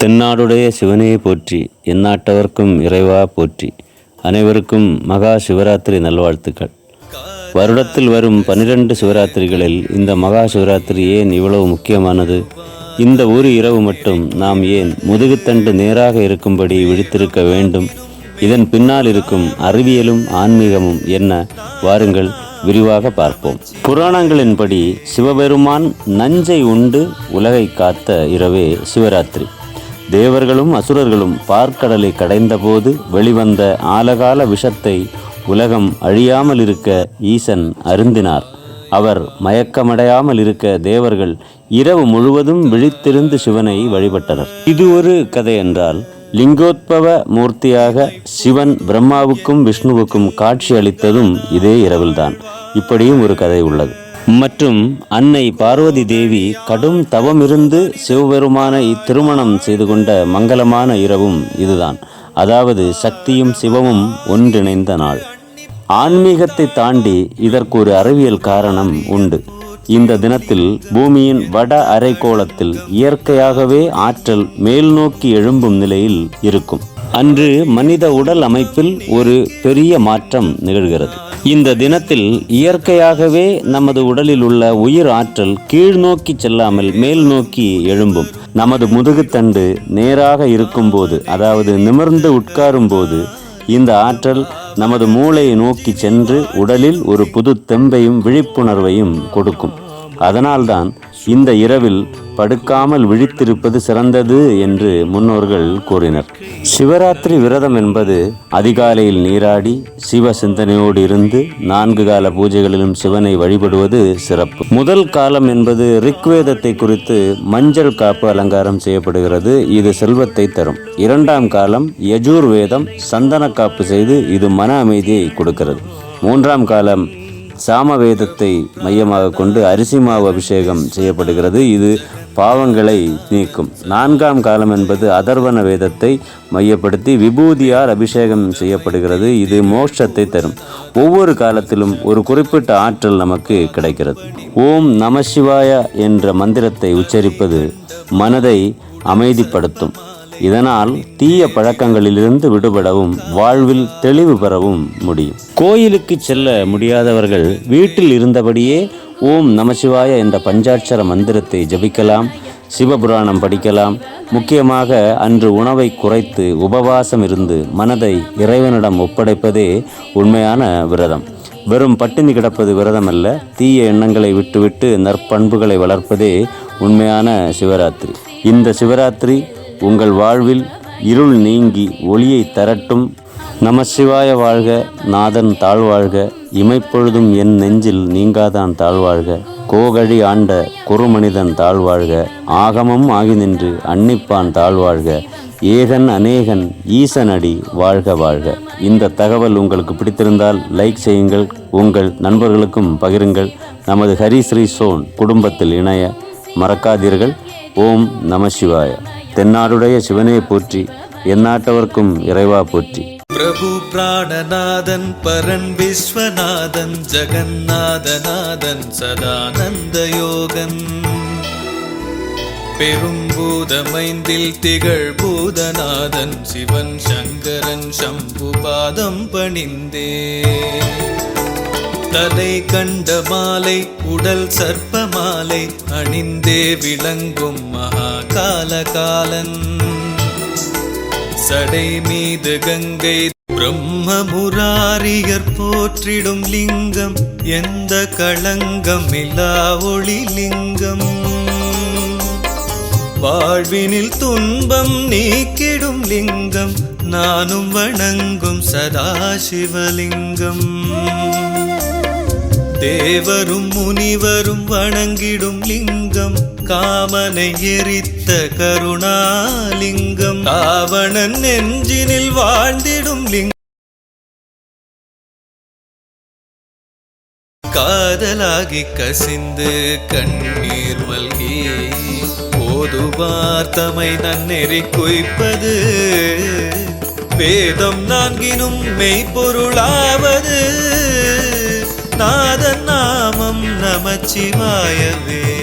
தென்னாடுடைய சிவனே போற்றி எந்நாட்டவர்க்கும் இறைவா போற்றி. அனைவருக்கும் மகா சிவராத்திரி நல்வாழ்த்துக்கள். வருடத்தில் வரும் பன்னிரண்டு சிவராத்திரிகளில் இந்த மகா சிவராத்திரி ஏன் இவ்வளவு முக்கியமானது? இந்த ஒரு இரவு மட்டும் நாம் ஏன் முதுகுத்தண்டு நேராக இருக்கும்படி விழித்திருக்க வேண்டும்? இதன் பின்னால் இருக்கும் அறிவியலும் ஆன்மீகமும் என்ன? வாருங்கள் விரிவாக பார்ப்போம். புராணங்களின்படி சிவபெருமான் நஞ்சை உண்டு உலகை காத்த இரவே சிவராத்திரி. தேவர்களும் அசுரர்களும் பார்க்கடலை கடைந்தபோது வெளிவந்த ஆலகால விஷத்தை உலகம் அழியாமல் இருக்க ஈசன் அருந்தினார். அவர் மயக்கமடையாமல் இருக்க தேவர்கள் இரவு முழுவதும் விழித்திருந்து சிவனை வழிபட்டனர். இது ஒரு கதை என்றால் லிங்கோத்பவ மூர்த்தியாக சிவன் பிரம்மாவுக்கும் விஷ்ணுவுக்கும் காட்சி அளித்ததும் இதே இரவில்தான். இப்படியும் ஒரு கதை உள்ளது. மற்றும் அன்னை பார்வதி தேவி கடும் தவமிருந்து சிவபெருமானை திருமணம் செய்து கொண்ட மங்களமான இரவும் இதுதான். அதாவது சக்தியும் சிவமும் ஒன்றிணைந்த நாள். ஆன்மீகத்தை தாண்டி இதற்கு ஒரு அறிவியல் காரணம் உண்டு. இந்த தினத்தில் பூமியின் வட அரைக்கோளத்தில் இயற்கையாகவே ஆற்றல் மேல் நோக்கி எழும்பும் நிலையில் இருக்கும். அன்று மனித உடல் அமைப்பில் ஒரு பெரிய மாற்றம் நிகழ்கிறது. இந்த தினத்தில் இயற்கையாகவே நமது உடலில் உள்ள உயிர் ஆற்றல் கீழ் நோக்கி செல்லாமல் மேல் நோக்கி எழும்பும். நமது முதுகுத்தண்டு நேராக இருக்கும்போது அதாவது நிமிர்ந்து உட்காரும் போது இந்த ஆற்றல் நமது மூளையை நோக்கி சென்று உடலில் ஒரு புது தெம்பையும் விழிப்புணர்வையும் கொடுக்கும். அதனால்தான் இந்த இரவில் படுக்காமல் விழித்திருப்பது சிறந்தது என்று முன்னோர்கள் கூறினர். சிவராத்திரி விரதம் என்பது அதிகாலையில் நீராடி சிவ சிந்தனையோடு இருந்து நான்கு கால பூஜைகளிலும் சிவனை வழிபடுவது சிறப்பு. முதல் காலம் என்பது ரிக்வேதத்தை குறித்து மஞ்சள் காப்பு அலங்காரம் செய்யப்படுகிறது. இது செல்வத்தை தரும். இரண்டாம் காலம் யஜூர் வேதம் சந்தன காப்பு செய்து இது மன அமைதியை கொடுக்கிறது. மூன்றாம் காலம் சாமவேதத்தை மையமாக கொண்டு அரிசி மாவு அபிஷேகம் செய்யப்படுகிறது. இது பாவங்களை நீக்கும். நான்காம் காலம் என்பது அதர்வன வேதத்தை மையப்படுத்தி விபூதியார் அபிஷேகம் செய்யப்படுகிறது. இது மோட்சத்தை தரும். ஒவ்வொரு காலத்திலும் ஒரு குறிப்பிட்ட ஆற்றல் நமக்கு கிடைக்கிறது. ஓம் நமசிவாய என்ற மந்திரத்தை உச்சரிப்பது மனதை அமைதிப்படுத்தும். இதனால் தீய பழக்கங்களிலிருந்து விடுபடவும் வாழ்வில் தெளிவு பெறவும் முடியும். கோயிலுக்கு செல்ல முடியாதவர்கள் வீட்டில் இருந்தபடியே ஓம் நமசிவாய என்ற பஞ்சாட்சர மந்திரத்தை ஜபிக்கலாம் சிவபுராணம் படிக்கலாம். முக்கியமாக அன்று உணவை குறைத்து உபவாசம் இருந்து மனதை இறைவனிடம் ஒப்படைப்பதே உண்மையான விரதம். வெறும் பட்டினி கிடப்பது விரதமல்ல தீய எண்ணங்களை விட்டுவிட்டு நற்பண்புகளை வளர்ப்பதே உண்மையான சிவராத்திரி. இந்த சிவராத்திரி உங்கள் வாழ்வில் இருள் நீங்கி ஒளியை தரட்டும். நம சிவாய வாழ்க நாதன் தாழ்வாழ்க இமைப்பொழுதும் என் நெஞ்சில் நீங்காதான் தாழ்வாழ்க. கோகழி ஆண்ட குறுமனிதன் தாழ்வாழ்க ஆகமம் ஆகி நின்று அன்னிப்பான் தாழ்வாழ்க. ஏகன் அநேகன் ஈசனடி வாழ்க வாழ்க. இந்த தகவல் உங்களுக்கு பிடித்திருந்தால் லைக் செய்யுங்கள் உங்கள் நண்பர்களுக்கும் பகிருங்கள். நமது ஹரி ஸ்ரீ சோன் குடும்பத்தில் இணைய மறக்காதீர்கள். ஓம் நம சிவாய. தென்னாடுடைய சிவனே போற்றி எந்நாட்டவர்க்கும் இறைவா போற்றி. பிரபு பிராணநாதன் பரன் விஸ்வநாதன் ஜெகநாதநாதன் சதானந்த யோகன். பெரும்பூதமைந்தில் திகழ் பூதநாதன் சிவன் சங்கரன் சம்பு பாதம் பணிந்தே. தலை கண்ட மாலை உடல் சர்ப்ப மாலை அணிந்தே விளங்கும் மகா காலகாலன் சடை மீது கங்கை பிரம்ம முராரியர் போற்றிடும் லிங்கம் எந்த களங்கம் இல்லா ஒளி லிங்கம். வாழ்வினில் துன்பம் நீக்கிடும் லிங்கம் நானும் வணங்கும் சதாசிவலிங்கம். தேவரும் முனிவரும் வணங்கிடும் லிங்கம் காமனை எரித்த கருணாலிங்கம். ராவணன் நெஞ்சினில் வாழ்ந்திடும் லிங்கம் காதலாகி கசிந்து கண்ணீர் மல்கி போதுவார் தமை நன்னெறி குய்ப்பது. வேதம் நான்கினும் மெய்ப்பொருளாவது. நாதன் நாமம் நமச்சிவாயவே